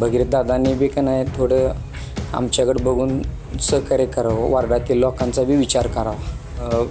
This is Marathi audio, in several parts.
भगीरथ दादांनी बी का नाही थोडं आमच्याकडे बघून सहकार्य करावं वार्डातील लोकांचा बी विचार करावा. अ,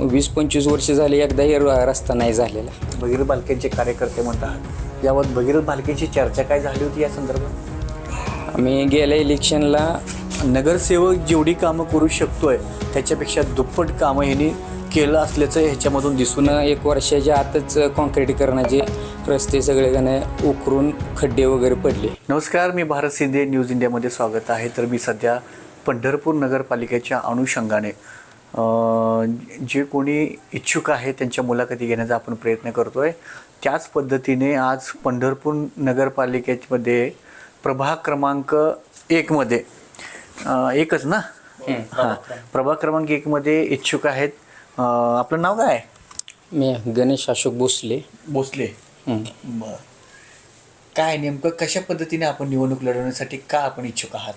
वीस पंचवीस वर्ष झाली एकदाही र- रस्ता नाही झालेला. भगीरथ बालकेंचे कार्यकर्ते म्हणतात याबाबत भगीरथ बालकेची चर्चा काय झाली होती या संदर्भात? आम्ही गेल्या इलेक्शनला नगरसेवक जेवढी कामं करू शकतोय त्याच्यापेक्षा दुप्पट कामं ह्यांनी केलं असल्याचं ह्याच्यामधून दिसून एक वर्षाच्या आतच कॉन्क्रिटीकरणाचे रस्ते सगळे का नाही उकरून खड्डे वगैरे पडले. नमस्कार मी भारत शिंदे न्यूज इंडियामध्ये स्वागत आहे. तर मी सध्या पंढरपूर नगरपालिकेच्या अनुषंगाने अं, जे कोणी इच्छुक आहे त्यांच्या मुलाखती घेण्याचा आपण प्रयत्न करतो आहे त्याच पद्धतीने आज पंढरपूर नगरपालिकेमध्ये प्रभाग क्रमांक एकमध्ये एकच ना? हां. प्रभाग क्रमांक एकमध्ये इच्छुक आहेत अं, आपलं नाव काय? आहे? मी गणेश अशोक भोसले. भोसले. हं. बर. काय नेमकं कशा पद्धतीने आपण निवडणूक लढवण्यासाठी का आपण इच्छुक आहात?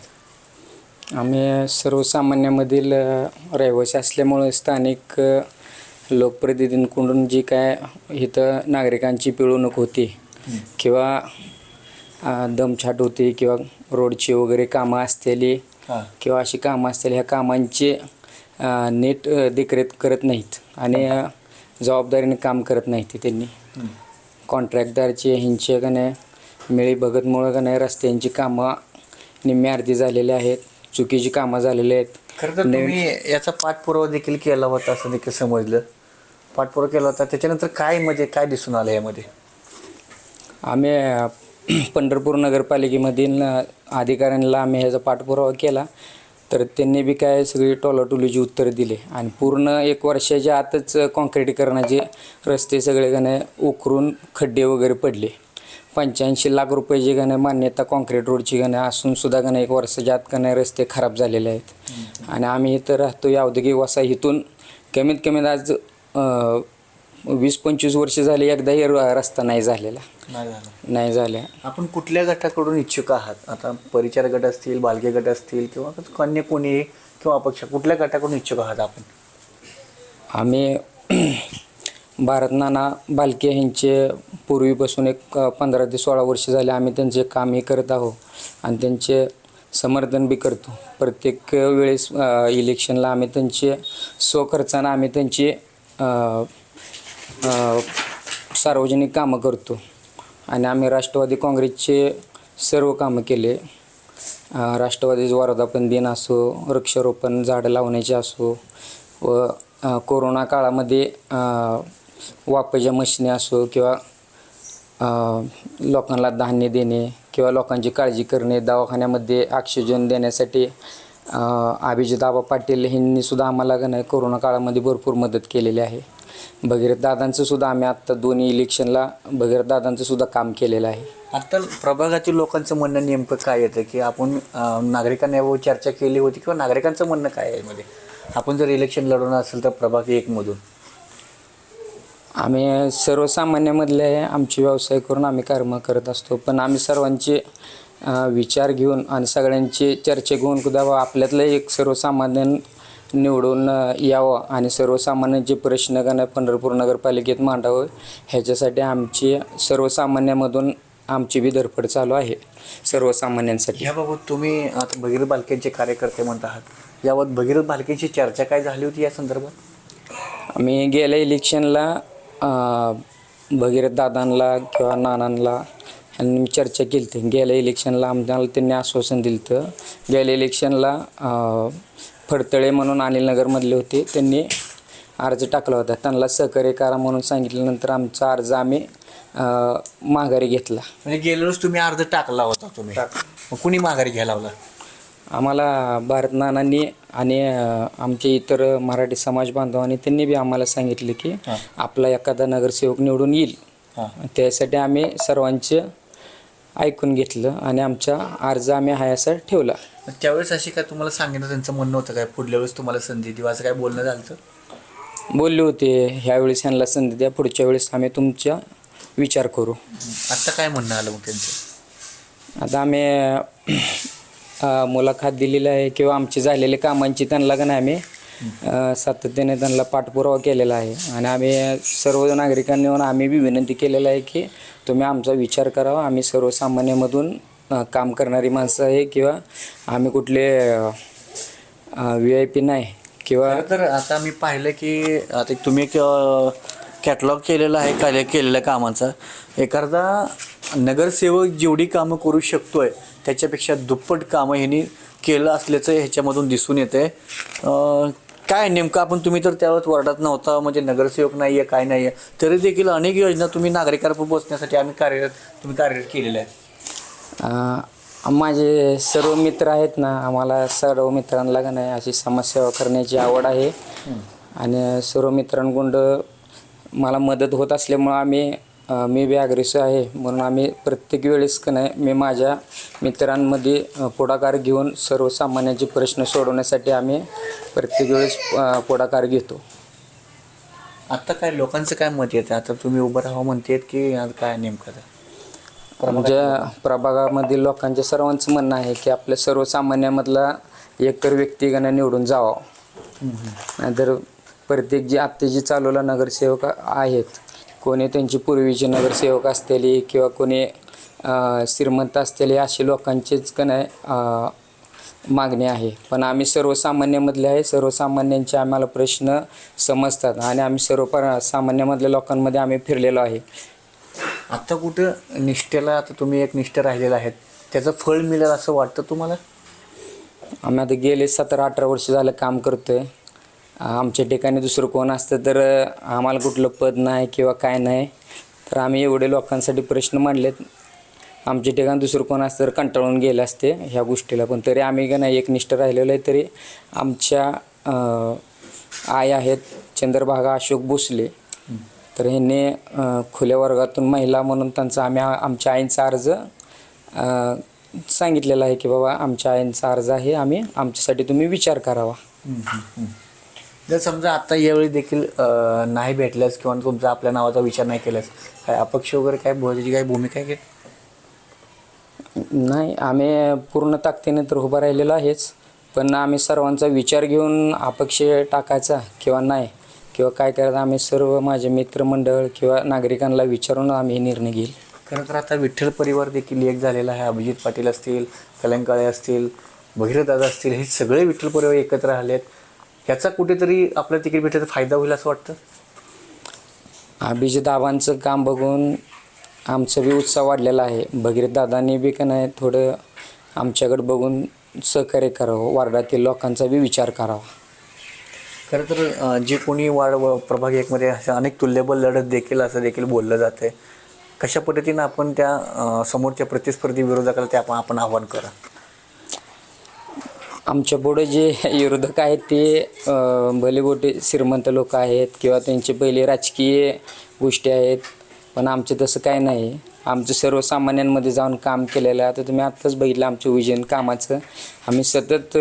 आम्ही सर्वसामान्यामधील अ, रहिवासी असल्यामुळे स्थानिक अ, लोकप्रतिनिधींकडून जी काय इथं नागरिकांची पिळवणूक होती किंवा अ, दमछाट होती किंवा रोडची वगैरे कामं असलेली हां. किंवा अशी कामं असलेली ह्या कामांची नीट देखरेख करत नाहीत आणि जबाबदारीने काम करत नाहीत त्यांनी. कॉन्ट्रॅक्टदारची ह्यांचे का नाही मिळी बघतमुळं का नाही रस्त्यांची कामं निम्मी अर्धी झालेली आहेत चुकीची कामं झालेली आहेत. खरं तर तुम्ही याचा पाठपुरावा देखील केला होता असं देखील समजलं. पाठपुरावा केला होता त्याच्यानंतर काय म्हणजे काय दिसून आलं यामध्ये? आम्ही पंढरपूर नगरपालिकेमधील अधिकाऱ्यांना आम्ही ह्याचा पाठपुरावा केला. तर त्यांनी बी काय सगळी टोलाटोलीची उत्तरं दिली. आणि पूर्ण एक वर्षाच्या आतच कॉन्क्रिटीकरणाचे रस्ते सगळे गाणे उकरून खड्डे वगैरे पडले. पंच्याऐंशी लाख रुपयाची गाणे मान्यता कॉन्क्रीट रोडची गाणे असून सुद्धा गाणे एक वर्षाच्या आत गाणे रस्ते खराब झालेले आहेत. आणि आम्ही इथं राहतो या औद्योगिक वसाहतीतून कमीत कमी आज वीस पंचवीस वर्ष झाली एकदाही र- रस्ता नाही झालेला. नाही झालं. नाही झाल्या आपण कुठल्या गटाकडून इच्छुक आहात? आता परिचार गट असतील बालके गट असतील किंवा अन्य कोणी किंवा अपक्ष कुठल्या गटाकडून इच्छुक आहात आपण? आम्ही भारत नाना बालके यांचे पूर्वीपासून एक अ, पंधरा ते सोळा वर्ष झाले आम्ही त्यांचे कामही करत आहोत आणि त्यांचे समर्थन बी करतो. प्रत्येक वेळेस अ, इलेक्शनला आम्ही त्यांचे स्वखर्चानं आम्ही त्यांची अ, सार्वजनिक कामं करतो. आणि आम्ही राष्ट्रवादी काँग्रेसचे सर्व कामं केले. राष्ट्रवादीचं वर्धापन दिन असो वृक्षारोपण झाडं लावण्याचे असो व कोरोना काळामध्ये अ, वापच्या मशिनी असो किंवा लोकांना धान्य देणे किंवा लोकांची काळजी करणे दवाखान्यामध्ये ऑक्सिजन देण्यासाठी अभिजित आबा पाटील ह्यांनीसुद्धा आम्हाला का नाही कोरोना काळामध्ये भरपूर मदत केलेली आहे. भगीरथ दादांचं सुद्धा आम्ही आत्ता दोन्ही इलेक्शनला भगीरथ दादांचं सुद्धा काम केलेलं आहे. आता प्रभागातील लोकांचं म्हणणं नेमकं काय येतं? की आपण अं, नागरिकांना यावर चर्चा केली होती किंवा नागरिकांचं म्हणणं काय आहे यामध्ये? आपण जर इलेक्शन लढवणार असेल तर प्रभाग एकमधून आम्ही सर्वसामान्यामधले आहे आमचे व्यवसाय करून आम्ही कर्म करत असतो. पण आम्ही सर्वांचे अ, विचार घेऊन आणि सगळ्यांचे चर्चा घेऊन कुदा आपल्यातलं एक सर्वसामान्य निवडून यावं. आणि सर्वसामान्यांचे प्रश्न का नाही पंढरपूर नगरपालिकेत मांडावं ह्याच्यासाठी आमची सर्वसामान्यामधून आमची बी धडपड चालू आहे सर्वसामान्यांसाठी. याबाबत तुम्ही आता भगीरथ बालकेंचे कार्यकर्ते म्हणत आहात. याबाबत भगीरथ बालकेंची चर्चा काय झाली होती या संदर्भात? आम्ही गेल्या इलेक्शनला भगीरथ दादांना किंवा नानांना ह्यांनी मी चर्चा केली होती. गेल्या इलेक्शनला आम्हाला त्यांनी आश्वासन दिलं होतं. गेल्या इलेक्शनला फडतळे म्हणून अनिलनगरमधले होते. त्यांनी अर्ज टाकला होता. त्यांना सहकार्य करा म्हणून सांगितल्यानंतर आमचा अर्ज आम्ही माघारी घेतला. म्हणजे गेल्या वेळेस तुम्ही अर्ज टाकला होता तुम्ही. मग कुणी माघारी घ्यायला लावला? आम्हाला भारत नानांनी आणि आमचे इतर मराठी समाज बांधवांनी त्यांनी बी आम्हाला सांगितले की. आपला एखादा नगरसेवक निवडून येईल. त्यासाठी आम्ही सर्वांचे ऐकून घेतलं आणि आमचा अर्ज आम्ही हायासा ठेवला. मग त्यावेळेस अशी काय तुम्हाला सांगितलं त्यांचं म्हणणं होतं काय? पुढल्या वेळेस तुम्हाला संधी देऊ असं काय बोलणं झालं होतं? बोलले होते ह्यावेळेस ह्यांना संधी द्या पुढच्या वेळेस आम्ही तुमचा विचार करू. आत्ता काय म्हणणं आलं मग त्यांचं? आता आम्ही अ, मुलाखत दिलेली आहे किंवा आमची झालेली कामांची त्यांना का नाही आम्ही सातत्याने त्यांना पाठपुरावा केलेला आहे. आणि आम्ही सर्व नागरिकांनी येऊन आम्ही बी विनंती केलेलं आहे की तुम्ही आमचा विचार करावा. आम्ही सर्वसामान्यामधून काम करणारी माणसं आहे किंवा आम्ही कुठले व्ही आय पी नाही किंवा तर आता मी पाहिलं की आता एक तुम्ही एक कॅटलॉग केलेला आहे कार्य केलेल्या कामाचा. एखादा नगरसेवक जेवढी कामं करू शकतोय त्याच्यापेक्षा दुप्पट कामं ह्यांनी केलं असल्याचं ह्याच्यामधून दिसून येते काय नेमकं आपण तुम्ही तर त्यावेळेस वर्डात नव्हता म्हणजे नगरसेवक नाही आहे काय नाही आहे तरी देखील अनेक योजना तुम्ही नागरिकांपर्यंत पोहोचण्यासाठी आम्ही कार्यरत तुम्ही कार्यरत केलेल्या आहेत. माझे सर्व मित्र आहेत ना आम्हाला सर्व मित्रांना का नाही अशी समाजसेवा करण्याची आवड आहे. आणि सर्व मित्रांकडून मला मदत होत असल्यामुळं आम्ही मी बी अग्रेसिव्ह आहे. म्हणून आम्ही प्रत्येक वेळेस का नाही मी माझ्या मित्रांमध्ये पुढाकार घेऊन सर्वसामान्यांचे प्रश्न सोडवण्यासाठी आम्ही प्रत्येक वेळेस पुढाकार घेतो. आता काय लोकांचं काय मत येतं? आता तुम्ही उभं राहा म्हणतेत की आज काय नेमकं? ते? आमच्या प्रभागामधील लोकांचे सर्वांचं म्हणणं आहे की आपल्या सर्वसामान्यामधला एकतर व्यक्तिगण निवडून जावा. नाहीतर प्रत्येक जे आत्ता जे चालवला नगरसेवक आहेत कोणी त्यांची पूर्वीचे नगरसेवक असलेली किंवा कोणी श्रीमंत असलेले असे लोकांचेच का नाही मागणी आहे. पण आम्ही सर्वसामान्यामधले आहे सर्वसामान्यांचे आम्हाला प्रश्न समजतात आणि आम्ही सर्व पर सामान्यामधल्या लोकांमध्ये आम्ही फिरलेलो आहे. आता कुठं निष्ठेला आता तुम्ही एक निष्ठ राहिलेला आहेत. त्याचं फळ मिळेल असं वाटतं तुम्हाला? आम्ही आता गेले सतरा अठरा वर्ष झालं काम करतोय. आमच्या ठिकाणी दुसरं कोण असतं तर आम्हाला कुठलं पद नाही किंवा काय नाही. तर आम्ही एवढे लोकांसाठी प्रश्न मांडलेत. आमच्या ठिकाण दुसरं कोण असतं तर कंटाळून गेले असते ह्या गोष्टीला. पण तरी आम्ही का नाही एकनिष्ठ राहिलेलो आहे तरी आमच्या आई आहेत चंद्रभागा अशोक भोसले. तर ह्यांनी खुल्या वर्गातून महिला म्हणून त्यांचा आम्ही आमच्या आईंचा अर्ज सांगितलेला आहे की बाबा आमच्या आईंचा अर्ज आहे आम्ही आमच्यासाठी तुम्ही विचार करावा. जर समजा आता यावेळी देखील नाही भेटल्यास किंवा तुमचा आपल्या नावाचा विचार नाही केलास काय अपक्ष वगैरे काय भोजाची काय भूमिका आहे नाही आम्ही पूर्ण ताकदीने तर उभं राहिलेलो आहेच पण आम्ही सर्वांचा विचार घेऊन अपक्ष टाकायचा किंवा नाही किंवा काय करायचं आम्ही सर्व माझे मित्रमंडळ किंवा नागरिकांना विचारून आम्ही हे निर्णय घेईल. खरं तर आता विठ्ठल परिवार देखील एक झालेला आहे. अभिजित पाटील असतील कलंकाळे असतील भगीरथदादा असतील हे सगळे विठ्ठल परिवार एकत्र आलेत. ह्याचा कुठेतरी आपल्या तिकीट भेटल्याचा फायदा होईल असं वाटतं? अभिजित आबांचं काम बघून आमचा बी उत्साह वाढलेला आहे. भगीरथ दादांनी बी का नाही थोडं आमच्याकडे बघून सहकार्य करावं. वार्डातील लोकांचा बी विचार करावा. खरं तर अं, जे कोणी वाढ व प्रभाग एकमध्ये अशा अनेक तुल्यबल लढत देखील असं देखील बोललं जाते कशा पद्धतीनं आपण त्या अं, समोरच्या प्रतिस्पर्धी विरोधकाला ते आपण आपण आव्हान करा? आमच्या पुढे जे विरोधक आहेत ते अं, भले मोठे श्रीमंत लोक आहेत किंवा त्यांचे पहिले राजकीय गोष्टी आहेत पण आमचं तसं काय नाही. आमचं सर्वसामान्यांमध्ये जाऊन काम केलेलं आहे. आता तुम्ही आत्ताच बघितलं आमचं विजन कामाचं. आम्ही सतत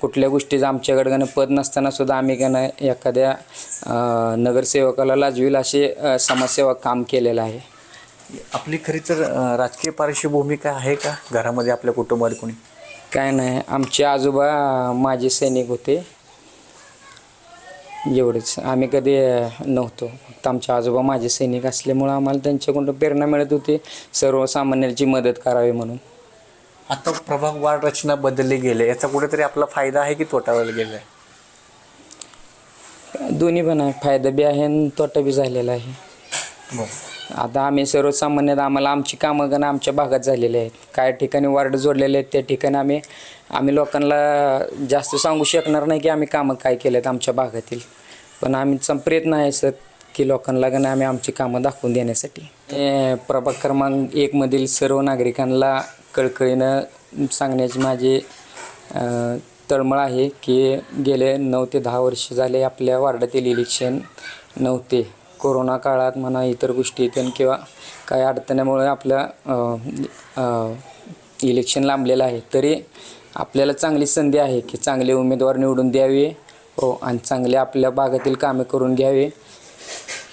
कुठल्या गोष्टीचं आमच्याकडे गाणं पद नसताना सुद्धा आम्ही नाही एखाद्या नगरसेवकाला लाजवील असे समाजसेवा काम केलेलं आहे. आपली खरी तर राजकीय पार्श्वभूमी काय आहे का? घरामध्ये आपल्या कुटुंबात कोणी? काय नाही. आमचे आजोबा माजी सैनिक होते. एवढंच. आम्ही कधी नव्हतो. फक्त आमचे आजोबा माझे सैनिक असल्यामुळं आम्हाला त्यांच्याकडून प्रेरणा मिळत होती. सर्वसामान्यांची मदत करावी म्हणून. आता प्रभाग वाढ रचना बदलली गेले याचा कुठेतरी आपला फायदा आहे की तोटा गेला आहे दोन्ही पण आहे. फायदा बी आहे आणि तोटा बी झालेला आहे. आता आम्ही सर्वसामान्यात आम्हाला आमची कामं गण आमच्या भागात झालेली आहेत. काय ठिकाणी वार्ड जोडलेले आहेत त्या ठिकाणी आम्ही आम्ही लोकांना जास्त सांगू शकणार नाही की आम्ही कामं काय केले आहेत आमच्या भागातील. पण आमचा प्रयत्न आहे सर की लोकांना गण आम्ही आमची कामं दाखवून देण्यासाठी. हे प्रभाग क्रमांक एकमधील सर्व नागरिकांना कळकळीनं सांगण्याची माझी तळमळ आहे की गेले नऊ ते दहा वर्ष झाले आपल्या वार्डातील इलेक्शन नव्हते कोरोना काळात म्हणा इतर गोष्टी येतील किंवा काही अडचण्यामुळे आपल्या इलेक्शन लांबलेलं आहे. तरी आपल्याला चांगली संधी आहे की चांगले उमेदवार निवडून द्यावे हो आणि चांगले आपल्या भागातील कामे करून घ्यावे.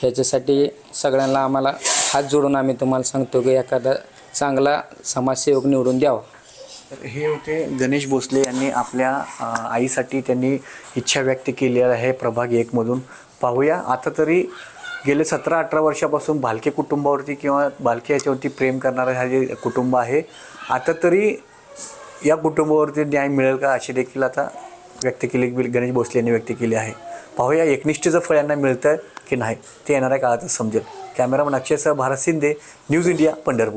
ह्याच्यासाठी सगळ्यांना आम्हाला हात जोडून आम्ही तुम्हाला सांगतो की एखादा चांगला समाजसेवक निवडून द्यावा. तर हे होते गणेश भोसले यांनी आपल्या आईसाठी त्यांनी इच्छा व्यक्त केली आहे प्रभाग एकमधून पाहूया आता तरी गेले सतरा अठरा वर्षापासून भालके कुटुंबावरती किंवा भालके याच्यावरती प्रेम करणारं हा जे कुटुंब आहे आता तरी या कुटुंबावरती न्याय मिळेल का अशी देखील आता व्यक्त केली गणेश भोसले यांनी व्यक्त केली आहे. पाहूया एकनिष्ठेचं फळ यांना मिळतं की नाही ते येणाऱ्या काळातच समजेल. कॅमेरामन अक्षयसह भारत शिंदे न्यूज इंडिया पंढरपूर.